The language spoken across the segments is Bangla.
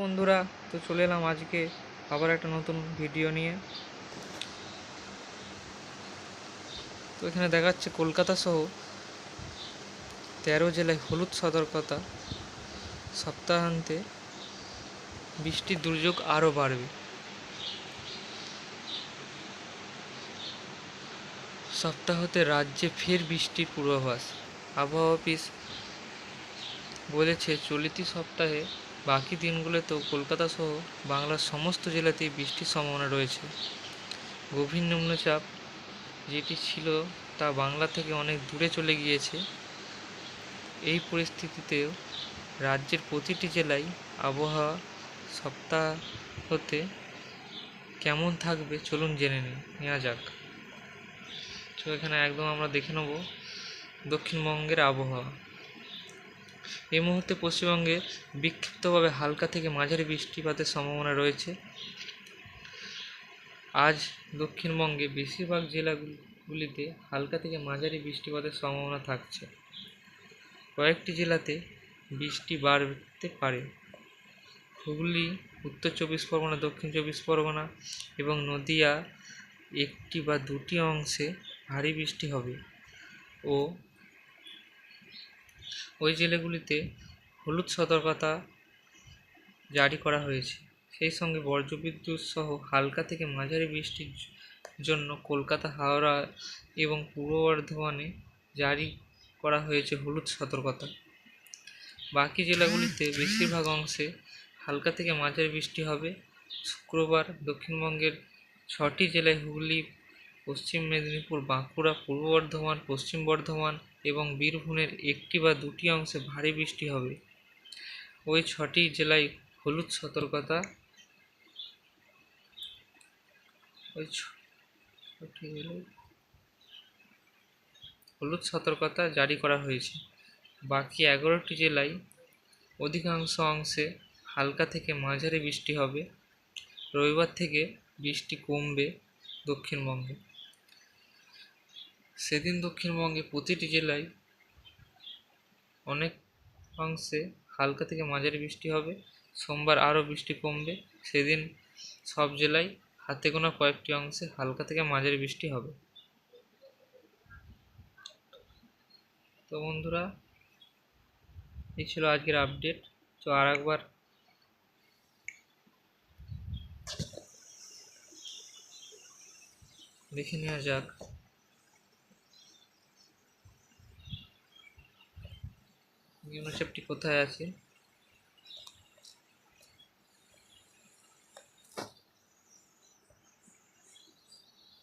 বন্ধুরা, তো চলে এলাম আজকে আবার একটা নতুন ভিডিও নিয়ে। তো এখানে দেখাচ্ছে কলকাতা সহ তেরো জেলায় হলুদ সতর্কতা। সপ্তাহান্তে বৃষ্টির দুর্যোগ আরও বাড়বে। সপ্তাহতে রাজ্যে ফের বৃষ্টির পূর্বাভাস। আবহাওয়া অফিস বলেছে, চলিত সপ্তাহে বাকি দিনগুলোতেও কলকাতা সহ বাংলার সমস্ত জেলাতেই বৃষ্টির সম্ভাবনা রয়েছে। গভীর নিম্নচাপ যেটি ছিল তা বাংলা থেকে অনেক দূরে চলে গিয়েছে। এই পরিস্থিতিতেও রাজ্যের প্রতিটি জেলায় আবহাওয়া সপ্তাহ হতে কেমন থাকবে চলুন জেনে নিই নেওয়া যাক। তো এখানে একদম আমরা দেখে নেব দক্ষিণবঙ্গের আবহাওয়া। এই মুহূর্তে পশ্চিমবঙ্গে বিক্ষিপ্তভাবে হালকা থেকে মাঝারি বৃষ্টিপাতের সম্ভাবনা রয়েছে। আজ দক্ষিণবঙ্গে বেশিরভাগ জেলাগুলিতে হালকা থেকে মাঝারি বৃষ্টিপাতের সম্ভাবনা থাকছে। কয়েকটি জেলাতে বৃষ্টি বাড়তে পারে। হুগলি, উত্তর চব্বিশ পরগনা, দক্ষিণ চব্বিশ পরগনা এবং নদিয়া একটি বা দুটি অংশে ভারী বৃষ্টি হবে ও ওই জেলাগুলিতে হলুদ সতর্কতা জারি করা হয়েছে। সেই সঙ্গে বজ্রবিদ্যুৎ সহ হালকা থেকে মাঝারি বৃষ্টির জন্য কলকাতা, হাওড়া এবং পূর্ব বর্ধমানে জারি করা হয়েছে হলুদ সতর্কতা। বাকি জেলাগুলিতে বেশিরভাগ অংশে হালকা থেকে মাঝারি বৃষ্টি হবে। শুক্রবার দক্ষিণবঙ্গের ছটি জেলায় হুগলি পশ্চিম মেদিনীপুর, বাঁকুড়া, পূর্ব বর্ধমান, পশ্চিম বর্ধমান এবং বীরভূমের একটি বা দুটি অংশে ভারী বৃষ্টি হবে। ওই ছটি জেলায় হলুদ সতর্কতা। ওই ছটি হলুদ সতর্কতা জারি করা হয়েছে। বাকি এগারোটি জেলায় অধিকাংশ অংশে হালকা থেকে মাঝারি বৃষ্টি হবে। রবিবার থেকে বৃষ্টি কমবে দক্ষিণবঙ্গে। সেদিন দক্ষিণবঙ্গে প্রতিটি জেলায় অনেক অংশে হালকা থেকে মাঝারি বৃষ্টি হবে। সোমবার আরও বৃষ্টি কমবে। সেদিন সব জেলায় হাতে গোনা কয়েকটি অংশে হালকা থেকে মাঝারি বৃষ্টি হবে। তো বন্ধুরা, এই ছিল আজকের আপডেট। তো আর একবার দেখে নেওয়া যাক। ইউনিসেফটি কোথায় আছে?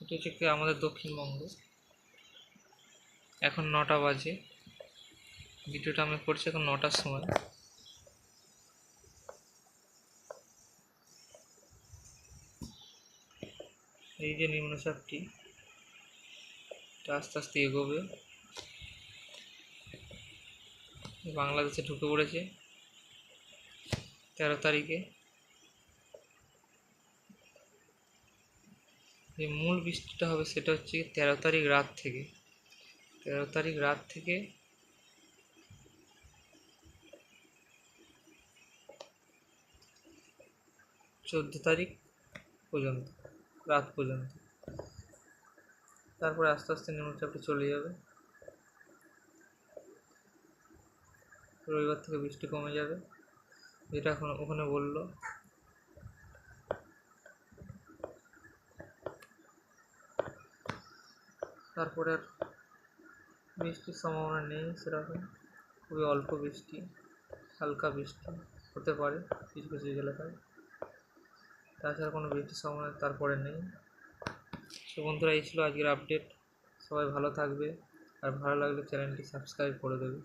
এটা হচ্ছে আমাদের দক্ষিণবঙ্গ। এখন নটা বাজে। ভিডিওটা আমি করছি এখন নটার সময়। এই যে নিম্নচাপটি, এটা আস্তে আস্তে এগোবে। বাংলাদেশে ঢুকে পড়েছে তেরো তারিখে। যে মূল বৃষ্টিটা হবে সেটা হচ্ছে তেরো তারিখ রাত থেকে। তেরো তারিখ রাত থেকে চোদ্দ তারিখ পর্যন্ত, রাত পর্যন্ত। তারপরে আস্তে আস্তে নিম্নচাপটা চলে যাবে। রবিবার থেকে বৃষ্টি কমে যাবে, যেটা এখন ওখানে বলল। তারপরে আর বৃষ্টির সম্ভাবনা নেই সেরকম, খুবই অল্প বৃষ্টি, হালকা বৃষ্টি হতে পারে কিছু কিছু এলাকায়। তাছাড়া কোনো বৃষ্টির সম্ভাবনা তারপরে নেই। তো বন্ধুরা, এই ছিল আজকের আপডেট। সবাই ভালো থাকবে, আর ভালো লাগলে চ্যানেলটি সাবস্ক্রাইব করে দেবে।